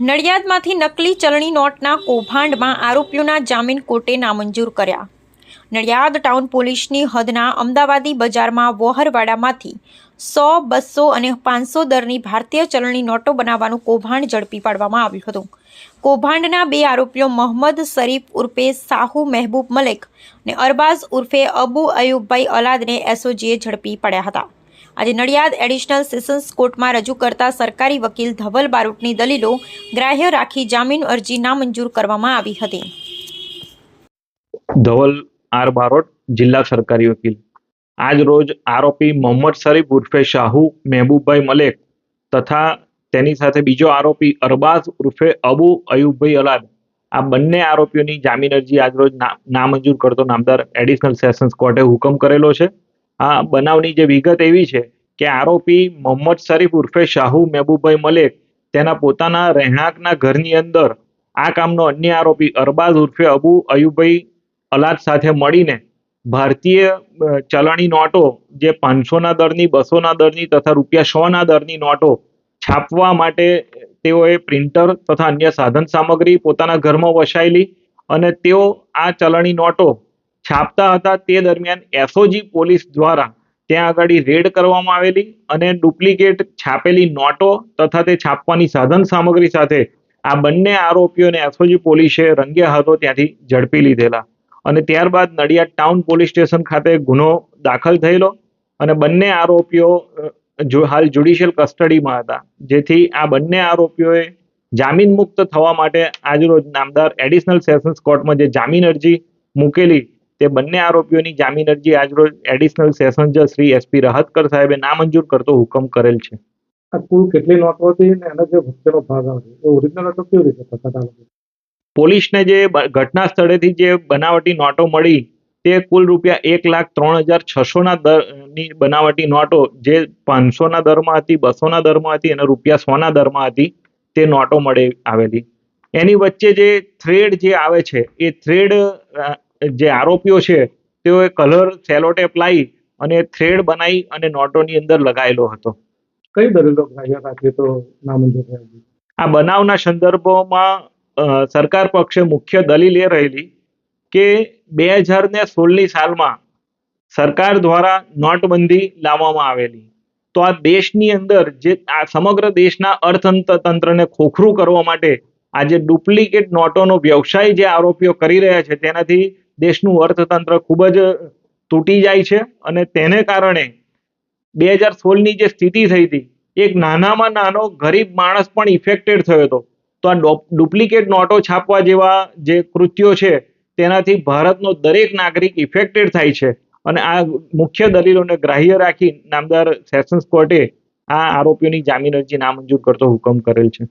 નડિયાદમાંથી નકલી ચલણી નોટના કૌભાંડમાં આરોપીઓના જામીન કોર્ટે નામંજૂર કર્યા. નડિયાદ ટાઉન પોલીસની હદના અમદાવાદી બજારમાં વોહરવાડામાંથી સો, બસો અને પાંચસો દરની ભારતીય ચલણી નોટો બનાવવાનું કૌભાંડ ઝડપી પાડવામાં આવ્યું હતું. કૌભાંડના બે આરોપીઓ મોહમ્મદ શરીફ ઉર્ફે સાહુ મહેબૂબ મલેક અને અરબાઝ ઉર્ફે અબુ અયુબભાઈ અલાદને એસઓજીએ ઝડપી પડ્યા હતા. આજે નડિયાદ એડિશનલ સેશન્સ કોર્ટમાં રજૂ કરતા સરકારી વકીલ ધવલ બારોટની દલીલો ગ્રાહ્ય રાખી જામીન અરજી નામંજૂર કરવામાં આવી હતી. ધવલ આર બારોટ, જિલ્લા સરકારી વકીલ. આજ રોજ આરોપી મોહમ્મદ શરીફ ઉર્ફે શાહુ મહેબૂબભાઈ મલેક તથા તેની સાથે બીજો આરોપી અરબાઝ ઉર્ફે અબુ અયુબભાઈ અલાદ. આ બંને આરોપીઓની જામીન અરજી આજરોજ નામંજૂર કરતો નામદાર એડિશનલ સેશન્સ કોર્ટે હુકમ કરેલો છે. આ બનાવની જે વિગત એવી છે કે આરોપી મોહમ્મદ શરીફ ઉર્ફે શાહુ મહેબૂબભાઈ મલેક તેના પોતાના રહેણાંકના ઘરની અંદર આ કામનો અન્ય આરોપી અરબાઝ ઉર્ફે અબુ અયુબભાઈ અલાદ સાથે મળીને ભારતીય ચલણી નોટો જે પાંચસોના દરની, બસોના દરની તથા રૂપિયા સોના દરની નોટો છાપવા માટે તેઓએ પ્રિન્ટર તથા અન્ય સાધન સામગ્રી પોતાના ઘરમાં વસાયેલી અને તેઓ આ ચલણી નોટો છાપતા હતા તે દરમિયાન એસઓજી પોલીસ દ્વારા ત્યાં આગળ રેડ કરવામાં આવેલી અને ડુપ્લિકેટ છાપેલી નોટો તથા તે છાપવાની સાધન સામગ્રી સાથે આ બંને આરોપીઓને એસઓજી પોલીસે રંગે હાથો ત્યાંથી ઝડપી લીધેલા. અને ત્યારબાદ નડિયાદ ટાઉન પોલીસ સ્ટેશન ખાતે ગુનો દાખલ થયેલો અને બંને આરોપીઓ જો હાલ જ્યુડિશિયલ કસ્ટડીમાં હતા. જેથી આ બંને આરોપીઓએ જામીન મુક્ત થવા માટે આજરોજ નામદાર એડિશનલ સેશન્સ કોર્ટમાં જે જામીન અરજી મૂકેલી તે બંને આરોપીઓની જામીન અરજી આજરોજ એડિશનલ સેશન જજ શ્રી એસપી રહતકર સાહેબે નામંજૂર કરતો હુકમ કરેલ છે. આ કુલ કેટલી નોટો હતી અને એનો જે વચ્ચેનો ભાગ આવે એ ઓરિજિનલ હતો કેવી રીતે પોલીસને જે ઘટના સ્થળેથી જે બનાવટી નોટો મળી તે કુલ રૂપિયા એક લાખ ત્રણ હજાર છસોના દરની બનાવટી નોટો જે પાંચસોના દરમાં હતી બસોના દરમાં હતી અને રૂપિયા સોના દરમાં હતી તે નોટો મળી આવેલી. એની વચ્ચે જે થ્રેડ જે આવે છે એ થ્રેડ જે આરોપીઓ છે તેઓએ કલર સેલોટેપ લાવી અને થ્રેડ બનાવી અને નોટોની અંદર લગાવેલો હતો. કઈ દલીલો ગ્રાહ્ય તો નામંજૂર આ બનાવના સંદર્ભમાં સરકાર પક્ષે મુખ્ય દલીલ એ રહેલી કે બે હજાર ને સોળની સાલમાં સરકાર દ્વારા નોટબંધી લાવવામાં આવેલી. તો આ દેશની અંદર જે આ સમગ્ર દેશના અર્થતંત્રને તંત્રને ખોખરું કરવા માટે આ જે ડુપ્લિકેટ નોટોનો વ્યવસાય જે આરોપીઓ કરી રહ્યા છે તેનાથી દેશનું અર્થતંત્ર ખૂબ જ તૂટી જાય છે અને તેને કારણે બે હજાર સોળની જે સ્થિતિ થઈ હતી, એક નાનામાં નાનો ગરીબ માણસ પણ ઇફેક્ટેડ થયો હતો. તો આ ડુપ્લિકેટ નોટો છાપવા જેવા જે કૃત્યો છે, તેનાથી ભારતનો દરેક નાગરિક ઇફેક્ટેડ થાય છે. અને આ મુખ્ય દલીલોને ગ્રાહ્ય રાખી નામદાર સેશન્સ કોર્ટે આ આરોપીઓની જામીન અરજી નામંજૂર કરતો હુકમ કરેલ છે.